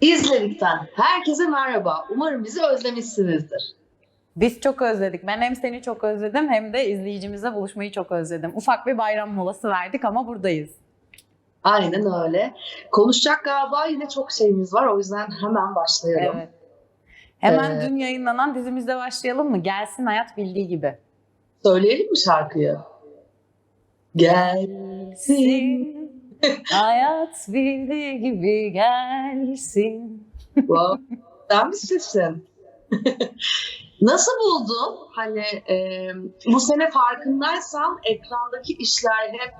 İzledikten herkese merhaba. Umarım bizi özlemişsinizdir. Biz çok özledik. Ben hem seni çok özledim hem de izleyicimizle buluşmayı çok özledim. Ufak bir bayram molası verdik ama buradayız. Aynen öyle. Konuşacak galiba yine çok şeyimiz var. O yüzden hemen başlayalım. Evet. Hemen Ee, dün yayınlanan dizimizle başlayalım mı? Gelsin hayat bildiği gibi. Söyleyelim mi şarkıyı? Gelsin. Hayat bildiği gibi gelsin. Wow. Sen misin? Nasıl buldun? Hani e, bu sene farkındaysan ekrandaki işler hep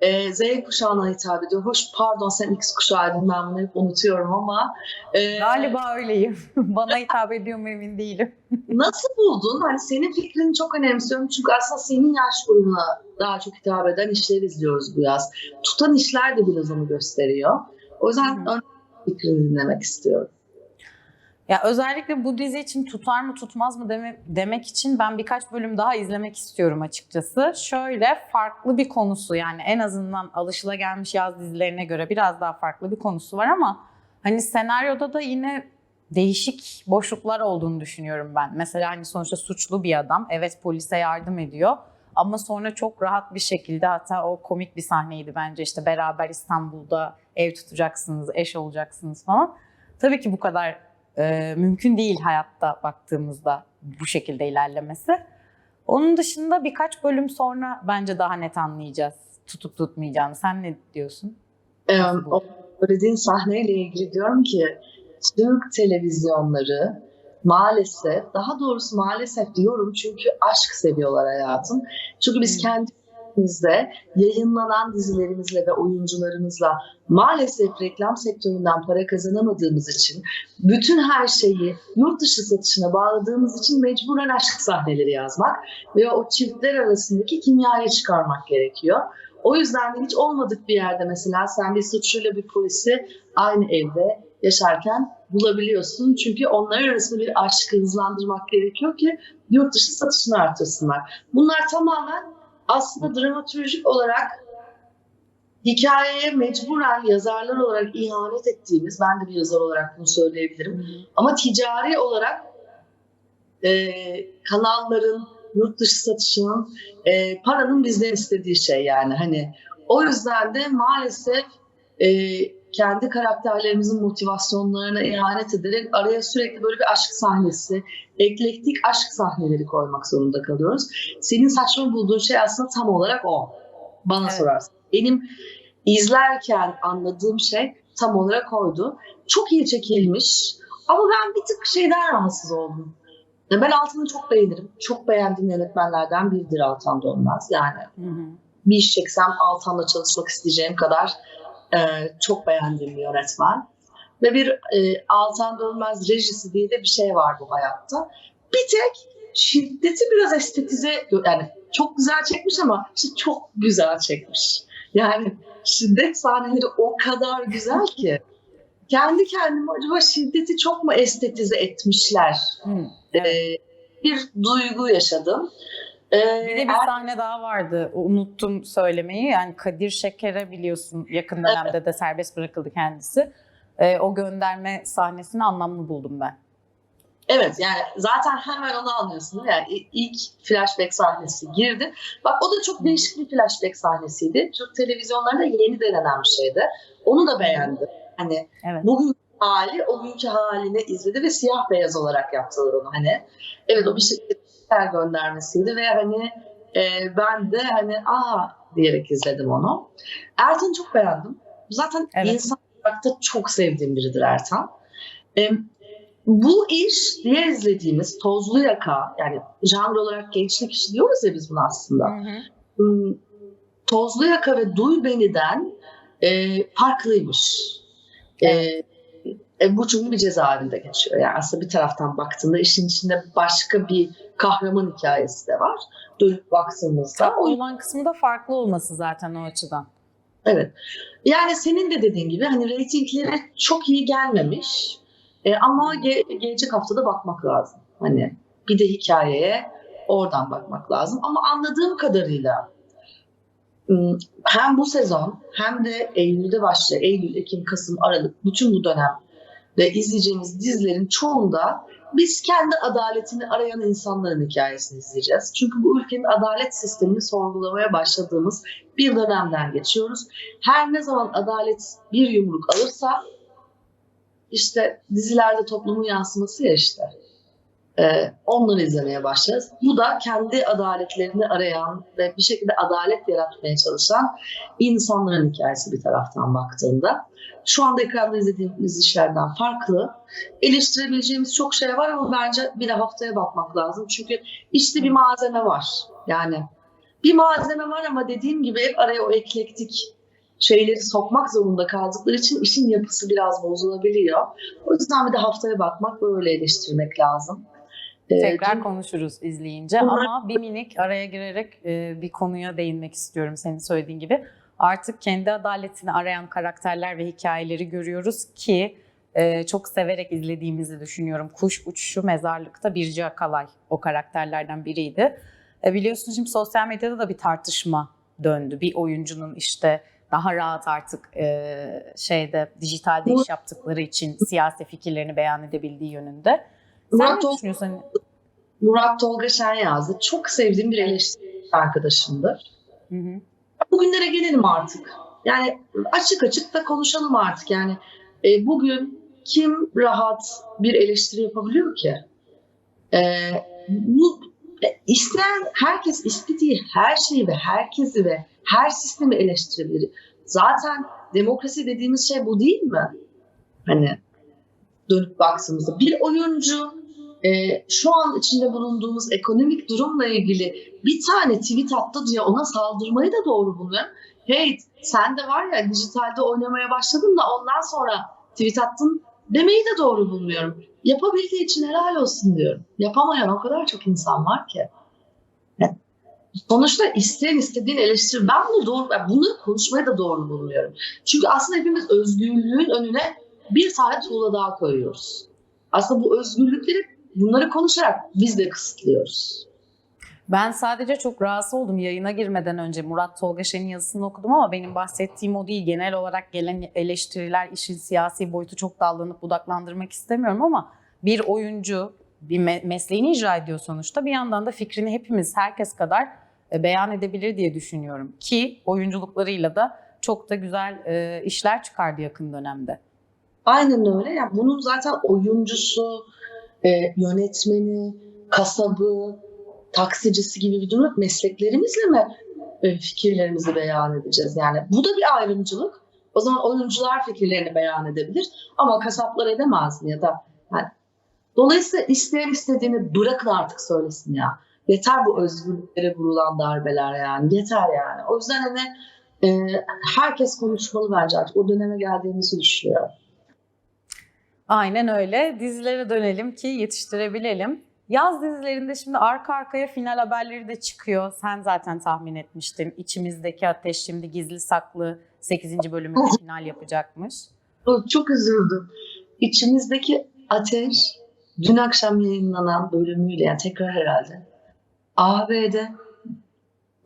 e, Z kuşağına hitap ediyor. Hoş pardon sen X kuşağıydın ben bunu hep unutuyorum ama e, Galiba öyleyim. Bana hitap ediyor mu emin değilim. Nasıl buldun? Hani senin fikrini çok önemsiyorum. Çünkü aslında senin yaş grubuna daha çok hitap eden işler izliyoruz bu yaz. Tutan işler de biraz onu gösteriyor. O yüzden Hı hı. ön fikrini dinlemek istiyorum. Ya özellikle bu dizi için tutar mı tutmaz mı deme- demek için ben birkaç bölüm daha izlemek istiyorum açıkçası. Şöyle farklı bir konusu yani en azından alışılagelmiş yaz dizilerine göre biraz daha farklı bir konusu var ama hani senaryoda da yine değişik boşluklar olduğunu düşünüyorum ben. Mesela hani sonuçta suçlu bir adam evet polise yardım ediyor ama sonra çok rahat bir şekilde hatta o komik bir sahneydi bence işte beraber İstanbul'da ev tutacaksınız, eş olacaksınız falan. Tabii ki bu kadar e, mümkün değil hayatta baktığımızda bu şekilde ilerlemesi. Onun dışında birkaç bölüm sonra bence daha net anlayacağız tutup tutmayacağını. Sen ne diyorsun? Ee, o söylediğin sahneyle ilgili diyorum ki Türk televizyonları maalesef, daha doğrusu maalesef diyorum çünkü aşk seviyorlar hayatım. Çünkü biz Hmm. Kendimizde yayınlanan dizilerimizle ve oyuncularımızla maalesef reklam sektöründen para kazanamadığımız için bütün her şeyi yurt dışı satışına bağladığımız için mecburen aşk sahneleri yazmak ve o çiftler arasındaki kimyayı çıkarmak gerekiyor. O yüzden de hiç olmadık bir yerde mesela sen bir suçluyla bir polisi aynı evde yaşarken bulabiliyorsun. Çünkü onlar arasında bir aşkı hızlandırmak gerekiyor ki yurt dışı satışını artırsınlar. Bunlar tamamen aslında dramaturjik olarak hikayeye mecburen yazarlar olarak ihanet ettiğimiz, ben de bir yazar olarak bunu söyleyebilirim. Ama ticari olarak e, kanalların, yurt dışı satışının, e, paranın bizden istediği şey yani. Hani o yüzden de maalesef e, kendi karakterlerimizin motivasyonlarına ihanet ederek araya sürekli böyle bir aşk sahnesi, eklektik aşk sahneleri koymak zorunda kalıyoruz. Senin saçma bulduğun şey aslında tam olarak o. Bana Evet. sorarsın. Benim izlerken anladığım şey tam olarak oydu. Çok iyi çekilmiş ama ben bir tık şeyden rahatsız oldum. Ben Altan'ı çok beğenirim. Çok beğendiğim yönetmenlerden biridir Altan Dönmez. Yani Hı hı. bir iş çeksem Altan'la çalışmak isteyeceğim kadar e, çok beğendiğim bir yönetmen. Ve bir e, Altan Dönmez rejisi diye de bir şey var bu hayatta. Bir tek şiddeti biraz estetize, yani çok güzel çekmiş ama işte çok güzel çekmiş. Yani şiddet sahneleri o kadar güzel ki. Kendi kendime acaba şiddeti çok mu estetize etmişler? E, Evet. bir duygu yaşadım. E, Bir de bir sahne daha vardı. Unuttum söylemeyi. Yani Kadir Şeker'e biliyorsun yakın dönemde de serbest bırakıldı kendisi. Ee, o gönderme sahnesini anlamlı buldum ben. Evet yani zaten hemen onu anlıyorsun. Yani ilk flashback sahnesi girdi. Bak o da çok değişik bir flashback sahnesiydi. Türk televizyonlarında yeni denenen bir şeydi. Onu da beğendim. Hani Evet. bugün hali o günkü halini izledi ve siyah beyaz olarak yaptılar onu hani. Evet o bir şeker göndermesiydi ve hani e, ben de hani aa diyerek izledim onu. Ertan'ı çok beğendim. Zaten Evet. insan olarak da çok sevdiğim biridir Ertan. E, bu iş diğer izlediğimiz Tozlu Yaka yani janr olarak gençlik işi diyoruz ya biz bunu aslında. Hı hı. Hmm, Tozlu Yaka ve Duy Beni'den e, farklıymış. E, e, bu çünkü bir cezaevinde geçiyor. Yani aslında bir taraftan baktığında işin içinde başka bir kahraman hikayesi de var. Dönüp baktığımızda. O, Olan kısmı da farklı olması zaten o açıdan. evet. Yani senin de dediğin gibi hani reytingleri çok iyi gelmemiş. E, ama ge- gelecek haftada bakmak lazım. Hani bir de hikayeye oradan bakmak lazım. Ama anladığım kadarıyla hem bu sezon hem de Eylül'de başlayan, Eylül, Ekim, Kasım, Aralık bütün bu dönem ve izleyeceğimiz dizilerin çoğunda biz kendi adaletini arayan insanların hikayesini izleyeceğiz. Çünkü bu ülkenin adalet sistemini sorgulamaya başladığımız bir dönemden geçiyoruz. Her ne zaman adalet bir yumruk alırsa işte dizilerde toplumun yansıması ya işte. Ee, onları izlemeye başlayacağız. Bu da kendi adaletlerini arayan ve bir şekilde adalet yaratmaya çalışan insanların hikayesi bir taraftan baktığında. Şu anda ekranda izlediğimiz işlerden farklı. Eleştirebileceğimiz çok şey var ama bence bir de haftaya bakmak lazım. Çünkü işte bir malzeme var. Yani bir malzeme var ama dediğim gibi hep araya o eklektik şeyleri sokmak zorunda kaldıkları için işin yapısı biraz bozulabiliyor. O yüzden bir de haftaya bakmak böyle eleştirmek lazım. Ee, Tekrar konuşuruz izleyince ama bir minik araya girerek e, bir konuya değinmek istiyorum senin söylediğin gibi. Artık kendi adaletini arayan karakterler ve hikayeleri görüyoruz ki e, çok severek izlediğimizi düşünüyorum. Kuş Uçuşu Mezarlık'ta Birce Akalay o karakterlerden biriydi. E, biliyorsun şimdi sosyal medyada da bir tartışma döndü. Bir oyuncunun işte daha rahat artık şeyde dijitalde iş yaptıkları için siyasi fikirlerini beyan edebildiği yönünde. Sen Murat, ne Ol- düşünüyorsun? Murat Tolga Şen yazdı. Çok sevdiğim bir eleştiri arkadaşımdır. Hı hı. Bugünlere gelelim artık. Yani açık açık da konuşalım artık. Yani e, bugün kim rahat bir eleştiri yapabiliyor ki? E, bu e, isteyen herkes istediği her şeyi ve herkesi ve her sistemi eleştirebilir. Zaten demokrasi dediğimiz şey bu değil mi? Hani dönüp baktığımızda bir oyuncu e, şu an içinde bulunduğumuz ekonomik durumla ilgili bir tane tweet attı diye ona saldırmayı da doğru buluyorum. Hey sen de var ya dijitalde oynamaya başladın da ondan sonra tweet attın demeyi de doğru bulmuyorum. Yapabildiği için helal olsun diyorum. Yapamayan o kadar çok insan var ki. Sonuçta isteyen istediğin eleştirir. Ben bunu doğru, bunları konuşmayı da doğru bulmuyorum. Çünkü aslında hepimiz özgürlüğün önüne bir tane tuğla daha koyuyoruz. Aslında bu özgürlükleri bunları konuşarak biz de kısıtlıyoruz. Ben sadece çok rahatsız oldum yayına girmeden önce Murat Tolga Şen'in yazısını okudum ama benim bahsettiğim o değil. Genel olarak gelen eleştiriler işin siyasi boyutu çok dallanıp budaklandırmak istemiyorum ama bir oyuncu bir me- mesleğini icra ediyor sonuçta. Bir yandan da fikrini hepimiz herkes kadar e, beyan edebilir diye düşünüyorum. Ki oyunculuklarıyla da çok da güzel e, işler çıkardı yakın dönemde. Aynen öyle. Yani bunun zaten oyuncusu, e, yönetmeni, kasabı, taksicisi gibi bir durum mesleklerimizle mi e, fikirlerimizi beyan edeceğiz? Yani bu da bir ayrımcılık. O zaman oyuncular fikirlerini beyan edebilir ama kasaplar edemez mi ya da yani dolayısıyla isteyen istediğini bırakın artık söylesin ya. Yeter bu özgürlüklere vurulan darbeler yani. Yeter yani. O yüzden hani e, herkes konuşmalı bence artık. O döneme geldiğimizi düşünüyorum. Aynen öyle. Dizilere dönelim ki yetiştirebilelim. Yaz dizilerinde şimdi arka arkaya final haberleri de çıkıyor. Sen zaten tahmin etmiştin. İçimizdeki ateş şimdi gizli saklı 8. bölümünde final yapacakmış. Çok üzüldüm. İçimizdeki ateş dün akşam yayınlanan bölümüyle yani tekrar herhalde AB'de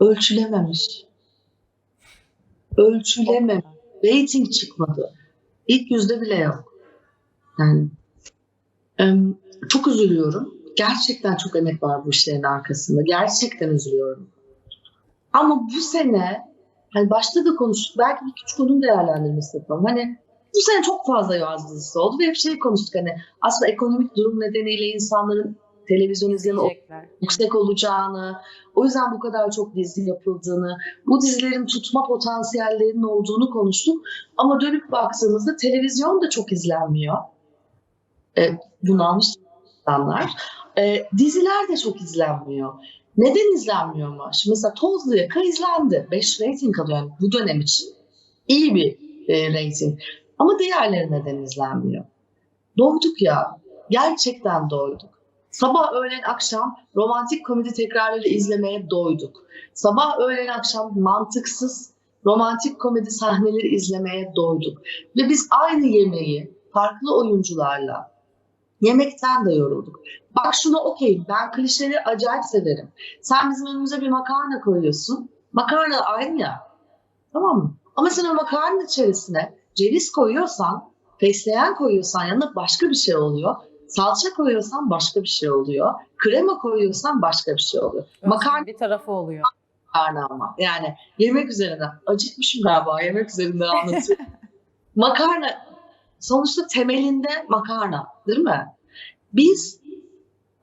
ölçülememiş. Ölçülememiş. Rating çıkmadı. İlk yüzde bile yok. Yani çok üzülüyorum. Gerçekten çok emek var bu işlerin arkasında. Gerçekten üzülüyorum. Ama bu sene hani başta da konuştuk. Belki bir küçük onun değerlendirmesi yapalım. Hani bu sene çok fazla yaz dizisi oldu ve hep şey konuştuk hani aslında ekonomik durum nedeniyle insanların televizyon izleme yüksek olacağını, o yüzden bu kadar çok dizi yapıldığını, bu dizilerin tutma potansiyellerinin olduğunu konuştuk. Ama dönüp baktığımızda televizyon da çok izlenmiyor. E, bunalmış insanlar. E, diziler de çok izlenmiyor. Neden izlenmiyor mu? Şimdi mesela Tozlu Yaka izlendi. 5 rating alıyor bu dönem için. İyi bir e, rating. Ama diğerleri neden izlenmiyor? Doyduk ya. Gerçekten doyduk. Sabah, öğlen, akşam romantik komedi tekrarları izlemeye doyduk. Sabah, öğlen, akşam mantıksız romantik komedi sahneleri izlemeye doyduk. Ve biz aynı yemeği farklı oyuncularla yemekten de yorulduk. Bak şuna okey, ben klişeleri acayip severim. Sen bizim önümüze bir makarna koyuyorsun. Makarna aynı ya. Tamam mı? Ama sen o makarnanın içerisine ceviz koyuyorsan fesleğen koyuyorsan yanına başka bir şey oluyor. Salça koyuyorsan başka bir şey oluyor. Krema koyuyorsan başka bir şey oluyor. Makarna bir tarafı oluyor. makarna ama. Yani yemek üzerinden. Acıkmışım galiba yemek üzerinden anlatıyorum. makarna sonuçta temelinde makarna değil mi? Biz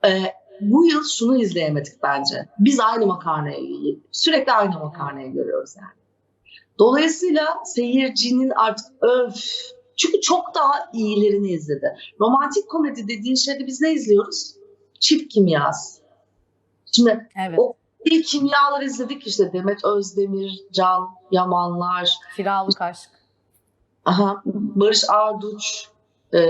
e, bu yıl şunu izleyemedik bence. Biz aynı makarnayı sürekli aynı makarnayı görüyoruz yani. Dolayısıyla seyircinin artık öf çünkü çok daha iyilerini izledi. Romantik komedi dediğin şeyde biz ne izliyoruz? Çift kimyası. Şimdi Evet. O- İlk kimyalar izledik işte Demet Özdemir, Can Yamanlar, Kiralık aşk. Aha, Barış Arduç, e,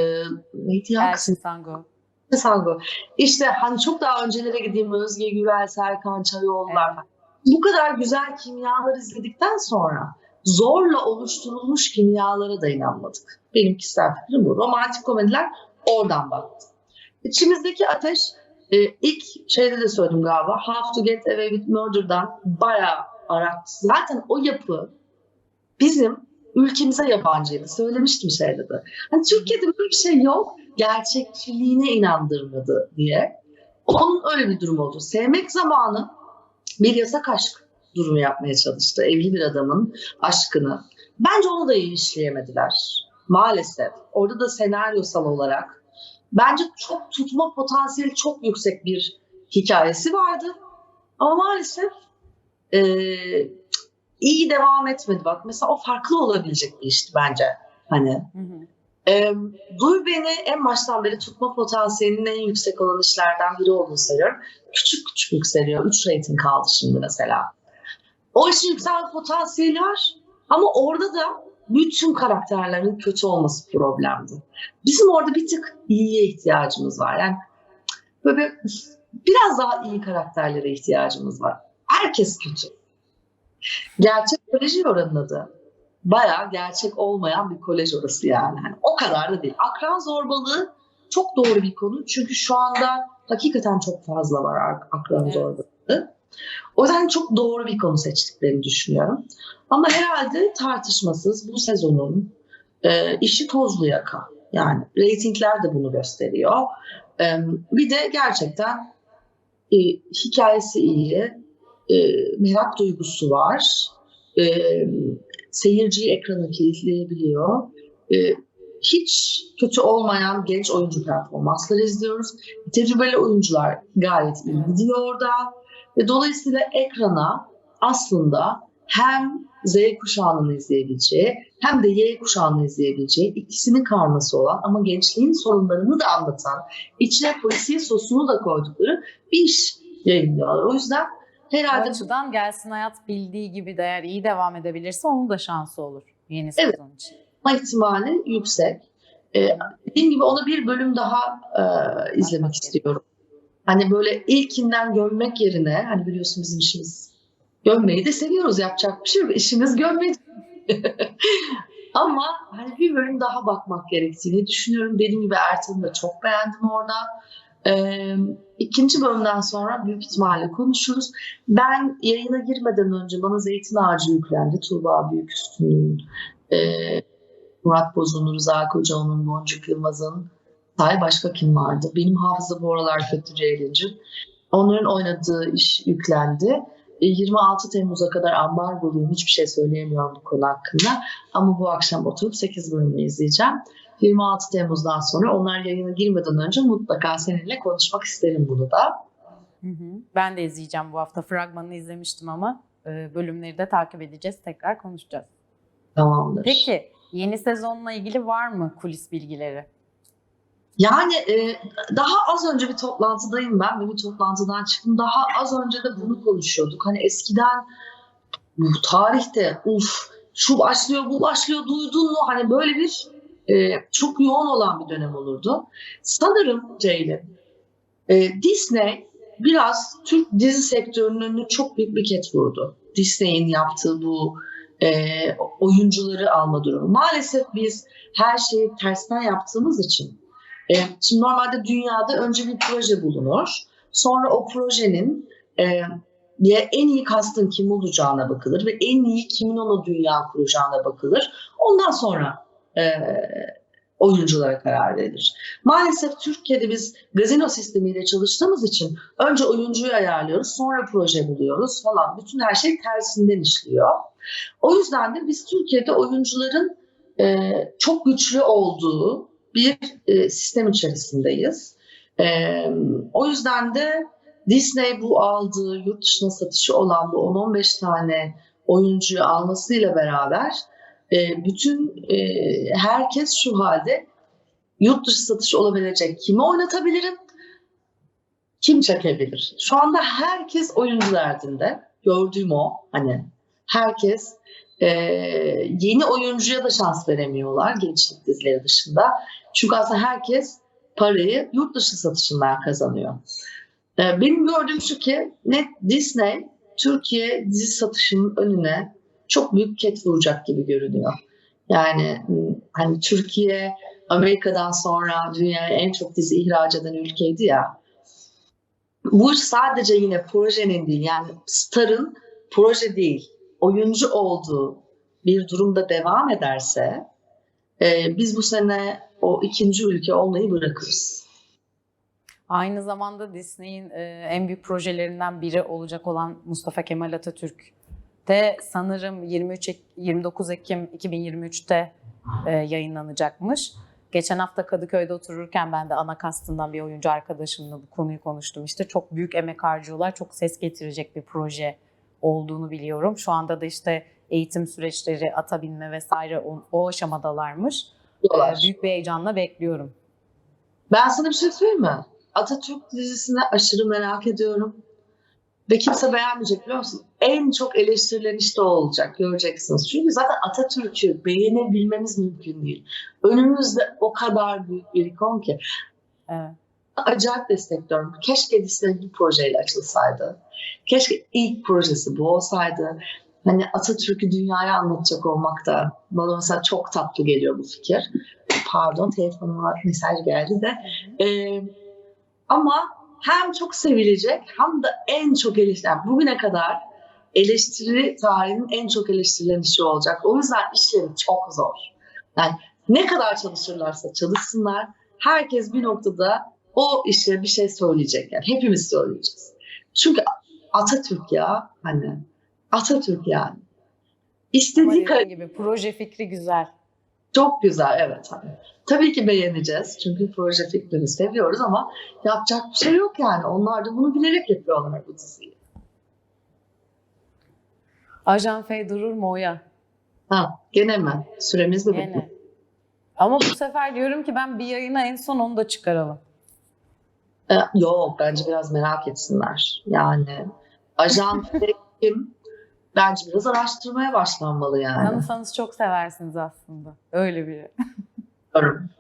neydi ya? Elçin Sango. Sango. İşte hani çok daha öncelere gideyim Özge Gürel, Serkan Çayoğlular. Evet. Bu kadar güzel kimyalar izledikten sonra zorla oluşturulmuş kimyalara da inanmadık. Benim kişisel fikrim bu. Romantik komediler oradan baktı. İçimizdeki ateş e, ilk şeyde de söyledim galiba How to Get Away with Murder'dan bayağı arattı. Zaten o yapı bizim ülkemize yabancıydı. Söylemiştim şeyde de. Hani Türkiye'de böyle bir şey yok. Gerçekçiliğine inandırmadı diye. Onun öyle bir durum oldu. Sevmek zamanı bir yasak aşk durumu yapmaya çalıştı. Evli bir adamın aşkını. Bence onu da iyi işleyemediler. Maalesef. Orada da senaryosal olarak bence çok tutma potansiyeli çok yüksek bir hikayesi vardı. Ama maalesef eee, iyi devam etmedi. Bak mesela o farklı olabilecek bir işti bence. Hani Hı hı. ee, Duy beni en baştan beri tutma potansiyelinin en yüksek olan işlerden biri olduğunu söylüyorum. Küçük küçük yükseliyor. 3 rating kaldı şimdi mesela. O işin yükselen potansiyeli var ama orada da bütün karakterlerin kötü olması problemdi. Bizim orada bir tık iyiye ihtiyacımız var. Yani böyle biraz daha iyi karakterlere ihtiyacımız var. Herkes kötü. Gerçek koleji oranın adı bayağı gerçek olmayan bir kolej orası yani. Hani o kadar da değil. Akran zorbalığı çok doğru bir konu. Çünkü şu anda hakikaten çok fazla var ak- akran Evet. zorbalığı. O yüzden çok doğru bir konu seçtiklerini düşünüyorum. Ama herhalde tartışmasız bu sezonun e, işi tozlu yaka. Yani reytingler de bunu gösteriyor. E, bir de gerçekten e, hikayesi iyi, e, merak duygusu var. E, seyirciyi ekrana kilitleyebiliyor. Ee, hiç kötü olmayan genç oyuncu performansları izliyoruz. Tecrübeli oyuncular gayet iyi gidiyor orada. Ve dolayısıyla ekrana aslında hem Z kuşağının izleyebileceği hem de Y kuşağının izleyebileceği ikisinin karması olan ama gençliğin sorunlarını da anlatan içine polisiye sosunu da koydukları bir iş yayınlıyorlar. O yüzden O herhalde açıdan gelsin hayat bildiği gibi de eğer iyi devam edebilirse onun da şansı olur yeni Evet. sezon için. olma ihtimali yüksek. Ee, dediğim gibi onu bir bölüm daha e, izlemek Bakmak istiyorum. Hani böyle ilkinden görmek yerine hani biliyorsun bizim işimiz görmeyi de seviyoruz yapacak bir şey yok. İşimiz görmek. Ama hani bir bölüm daha bakmak gerektiğini düşünüyorum. Dediğim gibi Ertan'ı da çok beğendim orada. Ee, ikinci bölümden sonra büyük ihtimalle konuşuruz. Ben yayına girmeden önce bana Zeytin Ağacı yüklendi. Tuğba Büyüküstü'nün e, Murat Bozun'un, Rıza Kocaoğlu'nun, Boncuk Yılmaz'ın sahi başka kim vardı? Benim hafıza bu aralar kötü Ceylin'cim. Onların oynadığı iş yüklendi. E, 26 Temmuz'a kadar ambargoluyum. Hiçbir şey söyleyemiyorum bu konu hakkında. Ama bu akşam oturup 8 bölümünü izleyeceğim. 26 Temmuz'dan sonra onlar yayına girmeden önce mutlaka seninle konuşmak isterim bunu da. Hı hı. Ben de izleyeceğim bu hafta. Fragmanını izlemiştim ama e, bölümleri de takip edeceğiz. Tekrar konuşacağız. Tamamdır. Peki yeni sezonla ilgili var mı kulis bilgileri? Yani e, daha az önce bir toplantıdayım ben ve bir toplantıdan çıktım. Daha az önce de bunu konuşuyorduk. Hani eskiden bu tarihte uf şu başlıyor bu başlıyor duydun mu? Hani böyle bir e, çok yoğun olan bir dönem olurdu. Sanırım Ceylin e, Disney biraz Türk dizi sektörünün önüne çok büyük bir ket vurdu. Disney'in yaptığı bu e, oyuncuları alma durumu. Maalesef biz her şeyi tersten yaptığımız için e, şimdi normalde dünyada önce bir proje bulunur. Sonra o projenin e, ya en iyi kastın kim olacağına bakılır ve en iyi kimin ona dünya kuracağına bakılır. Ondan sonra e, oyunculara karar verilir. Maalesef Türkiye'de biz gazino sistemiyle çalıştığımız için önce oyuncuyu ayarlıyoruz, sonra proje buluyoruz falan. Bütün her şey tersinden işliyor. O yüzden de biz Türkiye'de oyuncuların e, çok güçlü olduğu bir e, sistem içerisindeyiz. E, o yüzden de Disney bu aldığı yurt dışına satışı olan bu 10-15 tane oyuncuyu almasıyla beraber e, bütün e, herkes şu halde yurt dışı satışı olabilecek kimi oynatabilirim, kim çekebilir. Şu anda herkes oyuncu derdinde. Gördüğüm o hani herkes e, yeni oyuncuya da şans veremiyorlar gençlik dizileri dışında. Çünkü aslında herkes parayı yurt dışı satışından kazanıyor. E, benim gördüğüm şu ki net Disney Türkiye dizi satışının önüne çok büyük ket vuracak gibi görünüyor. Yani hani Türkiye Amerika'dan sonra dünyaya en çok dizi ihraç eden ülkeydi ya. Bu sadece yine projenin değil yani starın proje değil oyuncu olduğu bir durumda devam ederse e, biz bu sene o ikinci ülke olmayı bırakırız. Aynı zamanda Disney'in e, en büyük projelerinden biri olacak olan Mustafa Kemal Atatürk de sanırım 23 Ek- 29 Ekim 2023'te e, yayınlanacakmış. Geçen hafta Kadıköy'de otururken ben de ana kastından bir oyuncu arkadaşımla bu konuyu konuştum. İşte çok büyük emek harcıyorlar, çok ses getirecek bir proje olduğunu biliyorum. Şu anda da işte eğitim süreçleri, ata binme vesaire o, o aşamadalarmış. E, Diyorlar. büyük bir heyecanla bekliyorum. Ben sana bir şey söyleyeyim mi? Atatürk dizisini aşırı merak ediyorum. Ve kimse beğenmeyecek biliyor musun? En çok eleştirilen işte o olacak. Göreceksiniz. Çünkü zaten Atatürk'ü beğenebilmemiz mümkün değil. Önümüzde o kadar büyük bir ikon ki. Evet. Acayip destekliyorum. Keşke Disney bu projeyle açılsaydı. Keşke ilk projesi bu olsaydı. Hani Atatürk'ü dünyaya anlatacak olmak da bana mesela çok tatlı geliyor bu fikir. Pardon telefonuma mesaj geldi de. Ee, ama hem çok sevilecek hem de en çok eleştirilen, bugüne kadar eleştiri tarihinin en çok eleştirilen işi olacak. O yüzden işleri çok zor. Yani ne kadar çalışırlarsa çalışsınlar, herkes bir noktada o işe bir şey söyleyecek. Yani hepimiz söyleyeceğiz. Çünkü Atatürk ya hani Atatürk yani. İstediği kadar gibi proje fikri güzel. çok güzel evet. Hani. Tabii ki beğeneceğiz çünkü proje fikrini seviyoruz ama yapacak bir şey yok yani. Onlar da bunu bilerek yapıyorlar bu diziyi. Ajan F durur mu Oya? Ha, gene mi? Süremiz mi bitti? Gene. Ama bu sefer diyorum ki ben bir yayına en son onu da çıkaralım. Ee, yok bence biraz merak etsinler. Yani ajan kim? Bence biraz araştırmaya başlanmalı yani. Tanısanız çok seversiniz aslında. Öyle biri. Tanıyorum.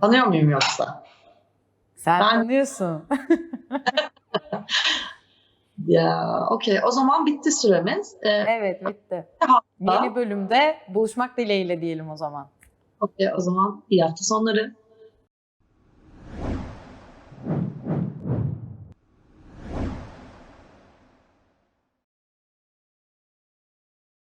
Tanıyor muyum yoksa? Sen Ben- tanıyorsun. Ya okey o zaman bitti süremiz. Ee, evet bitti. hafta- Yeni bölümde buluşmak dileğiyle diyelim o zaman. okey o zaman iyi hafta sonları.